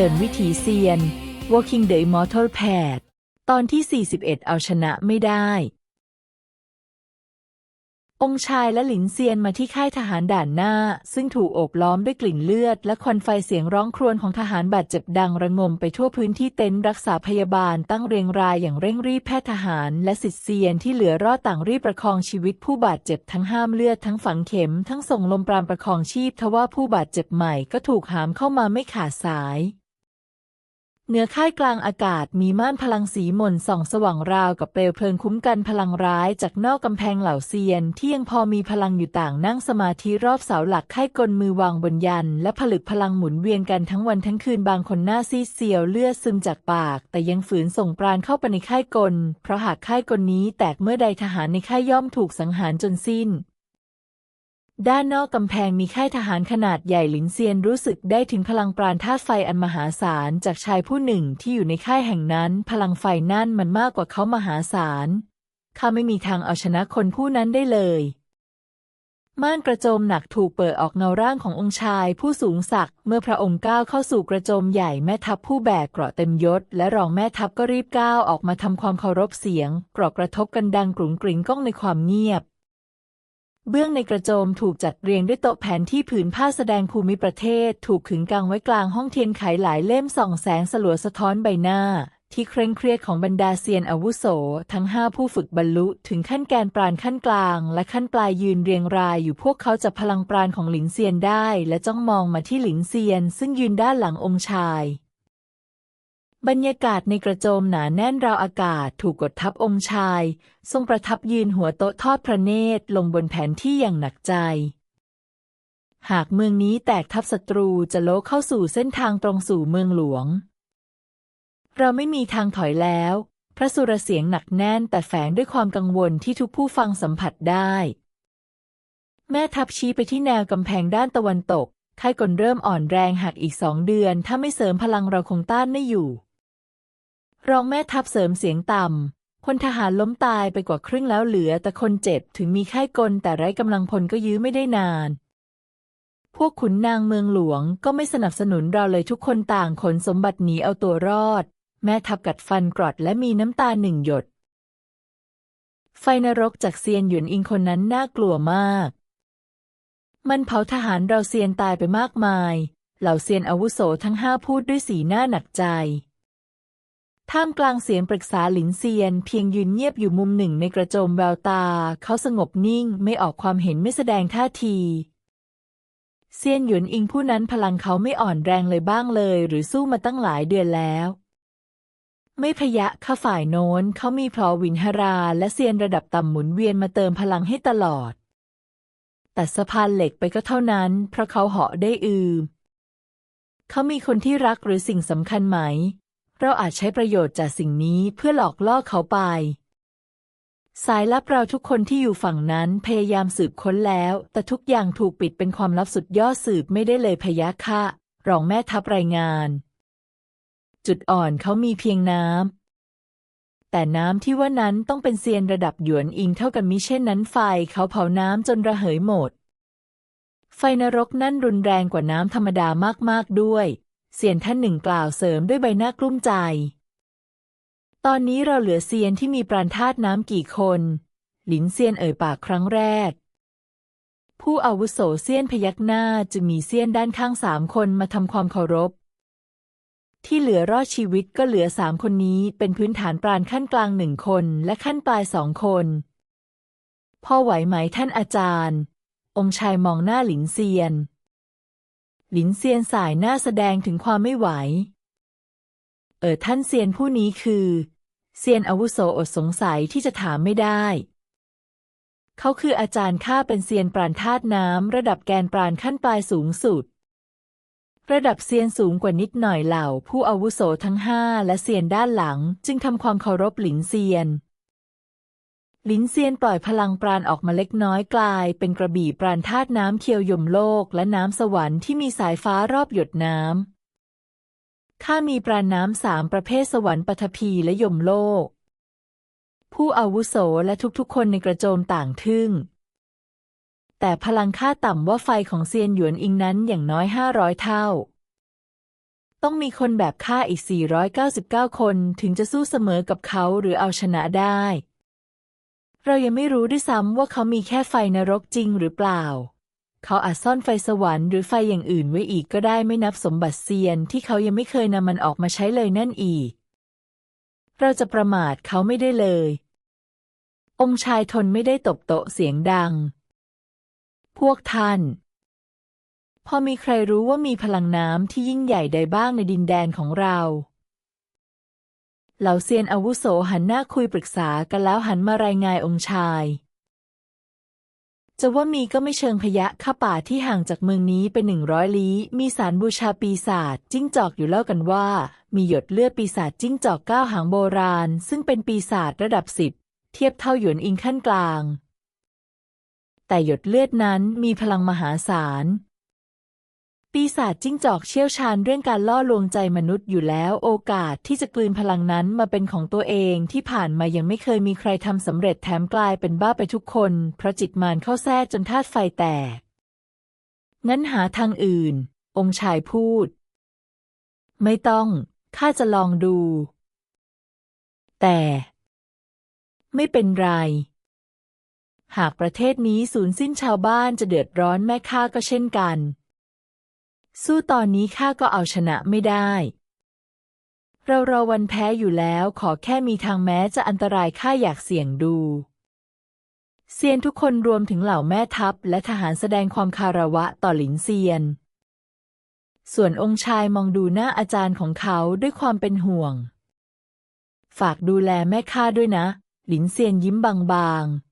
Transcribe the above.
ดินวิถีเซียน Walking the Immortal Path ตอนที่ 41 เอาชนะไม่ได้ องชายและหลินเซียนมาที่ค่ายทหารด่านหน้า ซึ่งถูกโอบล้อมด้วยกลิ่นเลือด และควันไฟเสียงร้องครวญของทหารบาดเจ็บดังระงมไปทั่วพื้นที่เต็นท์รักษาพยาบาลตั้งเรียงรายอย่างเร่งรีบแพทย์ทหารและสิทธิเซียนที่เหลือรอดต่างรีบประคองชีวิตผู้บาดเจ็บทั้งห้ามเลือดทั้งฝังเข็มทั้งส่งลมปราณประคองชีพทว่าผู้บาดเจ็บใหม่ก็ถูกหามเข้ามาไม่ขาดสาย เหนือค่ายกลางอากาศมีม่านพลังสีหม่นส่องสว่างราวกับเปลวเพลิงคุ้มกันพลังร้ายจากนอกกำแพงเหล่าเซียน ที่ยังพอมีพลังอยู่ต่างนั่งสมาธิรอบเสาหลักค่ายกลมือวางบนยัน และผลึกพลังหมุนเวียนกันทั้งวันทั้งคืนบางคนหน้าซีดเซียวเลือดซึมจากปาก แต่ยังฝืนส่งปราณเข้าไปในค่ายกล เพราะหากค่ายกลนี้แตกเมื่อใดทหารในค่ายย่อมถูกสังหารจนสิ้น ด้านนอกกำแพงมีค่ายทหารขนาดใหญ่หลินเซียนรู้สึกได้ถึงพลังปราณธาตุไฟอันมหาศาลจากชายผู้หนึ่งที่อยู่ในค่ายแห่งนั้น พลังไฟนั่นมันมากกว่าเขามหาศาลข้าไม่มีทางเอาชนะคนผู้นั้นได้เลยม่านกระโจมหนักถูกเปิดออกเงาร่างขององค์ชายผู้สูงศักดิ์เมื่อพระองค์ก้าวเข้าสู่กระโจมใหญ่แม่ทัพผู้แบกเกราะเต็มยศ และรองแม่ทัพก็รีบก้าวออกมาทำความเคารพเสียงเกราะกระทบกันดังกรุงกริงก้องในความเงียบ เบื้องในกระโจมถูกจัดเรียงด้วยโต๊ะแผนที่ผืนผ้าแสดงภูมิประเทศ ถูกขึงกางไว้กลางห้องเทียนไขหลายเล่มส่องแสงสลัวสะท้อนใบหน้า ที่เคร่งเครียดของบรรดาเซียนอาวุโส ทั้งห้าผู้ฝึกบรรลุถึงขั้นแกนปราณขั้นกลาง และขั้นปลายยืนเรียงรายอยู่พวกเขาจับพลังปราณของหลินเซียนได้ และจ้องมองมาที่หลินเซียน ซึ่งยืนด้านหลังองค์ชาย บรรยากาศในกระโจมหนาแน่นราวอากาศถูกกดทับองค์ชาย ทรงประทับยืนหัวโต๊ะทอดพระเนตรลงบนแผนที่อย่างหนักใจ หากเมืองนี้แตกทับศัตรูจะโลเข้าสู่เส้นทางตรงสู่เมืองหลวง เราไม่มีทางถอยแล้ว พระสุรเสียงหนักแน่นแต่แฝงด้วยความกังวลที่ทุกผู้ฟังสัมผัสได้ แม่ทัพชี้ไปที่แนวกำแพงด้านตะวันตกค่ายกลเริ่มอ่อนแรงหากอีกสองเดือน ถ้าไม่เสริมพลังเราคงต้านไม่อยู่ รองแม่ทัพเสริมเสียงต่ำพลทหารล้มตายไปกว่าครึ่งแล้วเหลือแต่คนเจ็บถึงมีค่ายกลแต่ไร้กำลังพลก็ยื้อไม่ได้นาน พวกขุนนางเมืองหลวงก็ไม่สนับสนุนเราเลยทุกคนต่างขนสมบัติหนีเอาตัวรอด แม่ทัพกัดฟันกรอดและมีน้ำตาหนึ่งหยด ไฟนรกจากเซียนหยวนอิงคนนั้นน่ากลัวมาก มันเผาทหารเราเซียนตายไปมากมาย เหล่าเซียนอาวุโสทั้งห้าพูดด้วยสีหน้าหนักใจ ท่ามกลางเสียงปรึกษาหลินเซียน เพียงยืนเงียบอยู่มุมหนึ่งในกระโจมแววตา เขาสงบนิ่งไม่ออกความเห็นไม่แสดงท่าที เซียนหยวนอิงผู้นั้นพลังเขาไม่อ่อนแรงเลยบ้างเลย หรือสู้มาตั้งหลายเดือนแล้ว ไม่พยะข้าฝ่ายโน้นเขามีพลอวินหรา และเซียนระดับต่ำหมุนเวียนมาเติมพลังให้ตลอด แตัดสะพานเหล็กไปก็เท่านั้น เพราะเขาเหาะได้อือเขามีคนที่รักหรือสิ่งสำคัญไหม เราอาจใช้ประโยชน์จากสิ่งนี้เพื่อหลอกล่อเขาไป สายลับเราทุกคนที่อยู่ฝั่งนั้นพยายามสืบค้นแล้ว แต่ทุกอย่างถูกปิดเป็นความลับสุดยอดสืบไม่ได้เลยพยะค่ะรองแม่ทัพรายงาน จุดอ่อนเขามีเพียงน้ำ แต่น้ำที่ว่านั้นต้องเป็นเซียนระดับหยวนอิงเท่ากันมิเช่นนั้นไฟเขาเผาน้ำจนระเหยหมด ไฟนรกนั่นรุนแรงกว่าน้ำธรรมดามากๆด้วย เซียนท่านหนึ่งกล่าวเสริมด้วยใบหน้ากลุ้มใจ ตอนนี้เราเหลือเซียนที่มีปราณธาตุน้ำกี่คน หลินเซียนเอ่ยปากครั้งแรก ผู้อาวุโสเซียนพยักหน้าจะมีเซียนด้านข้างสามคนมาทำความเคารพ ที่เหลือรอดชีวิตก็เหลือสามคนนี้เป็นพื้นฐานปราณขั้นกลางหนึ่งคนและขั้นปลายสองคนพ่อไหวไหมท่านอาจารย์ องค์ชายมองหน้าหลินเซียน หลินเซียนสายหน้าแสดงถึงความไม่ไหว เออท่านเซียนผู้นี้คือเซียนอาวุโสอดสงสัยที่จะถามไม่ได้ เขาคืออาจารย์ข้าเป็นเซียนปราณธาตุน้ำระดับแกนปราณขั้นปลายสูงสุด ระดับเซียนสูงกว่านิดหน่อยเหล่า ผู้อาวุโสทั้งห้าและเซียนด้านหลัง จึงทำความเคารพหลินเซียน ลินเซียนปล่อยพลังปราณออกมาเล็กน้อยกลาย เป็นกระบี่ปราณธาตุน้ำเคียวยมโลกและน้ำสวรรค์ที่มีสายฟ้ารอบหยดน้ำข้ามีปราณน้ำสามประเภทสวรรค์ปฐพีและยมโลก ผู้อาวุโสและทุกๆ คนในกระโจมต่างทึ่ง แต่พลังค่าต่ำว่าไฟของเซียนหยวนอิงนั้นอย่างน้อยห้าร้อยเท่า ต้องมีคนแบบข้าอีก 499 คนถึงจะสู้เสมอกับเขาหรือเอาชนะได้ เรายังไม่รู้ด้วยซ้ำว่าเขามีแค่ไฟนรกจริงหรือเปล่า เขาอาจซ่อนไฟสวรรค์หรือไฟอย่างอื่นไว้อีกก็ได้ไม่นับสมบัติเซียนที่เขายังไม่เคยนำมันออกมาใช้เลยนั่นอีก เราจะประมาทเขาไม่ได้เลย องค์ชายทนไม่ได้ตบโต๊ะเสียงดัง พวกท่าน พอมีใครรู้ว่ามีพลังน้ำที่ยิ่งใหญ่ใดบ้างในดินแดนของเรา เหล่าเซียนอาวุโสหันหน้าคุยปรึกษากันแล้วหันมารายงานองค์ชาย จะว่ามีก็ไม่เชิงพยะข้าป่าที่ห่างจากเมืองนี้เป็นหนึ่งร้อยลี้ มีสารบูชาปีศาจจิ้งจอกอยู่เล่ากันว่า มีหยดเลือดปีศาจจิ้งจอกเก้าหางโบราณ ซึ่งเป็นปีศาจระดับสิบเทียบเท่าหยวนอิงขั้นกลาง แต่หยดเลือดนั้นมีพลังมหาศาล ปีศาจจิ้งจอกเชี่ยวชาญเรื่องการล่อลวงใจมนุษย์อยู่แล้ว โอกาสที่จะกลืนพลังนั้นมาเป็นของตัวเองที่ผ่านมายังไม่เคยมีใครทำสำเร็จแถมกลายเป็นบ้าไปทุกคน เพราะจิตมารเข้าแทรกจนธาตุไฟแตก งั้นหาทางอื่น องค์ชายพูด ไม่ต้อง ข้าจะลองดู แต่ ไม่เป็นไรหากประเทศนี้สูญสิ้นชาวบ้านจะเดือดร้อนแม่ข้าก็เช่นกัน สู้ตอนนี้ข้าก็เอาชนะไม่ได้ เรารอวันแพ้อยู่แล้วขอแค่มีทางแม้จะอันตรายข้าอยากเสี่ยงดูเซียนทุกคนรวมถึงเหล่าแม่ทัพและทหารแสดงความคาระวะต่อหลินเซียน ส่วนองค์ชายมองดูหน้าอาจารย์ของเขาด้วยความเป็นห่วง ฝากดูแลแม่ข้าด้วยนะ หลินเซียนยิ้มบางๆ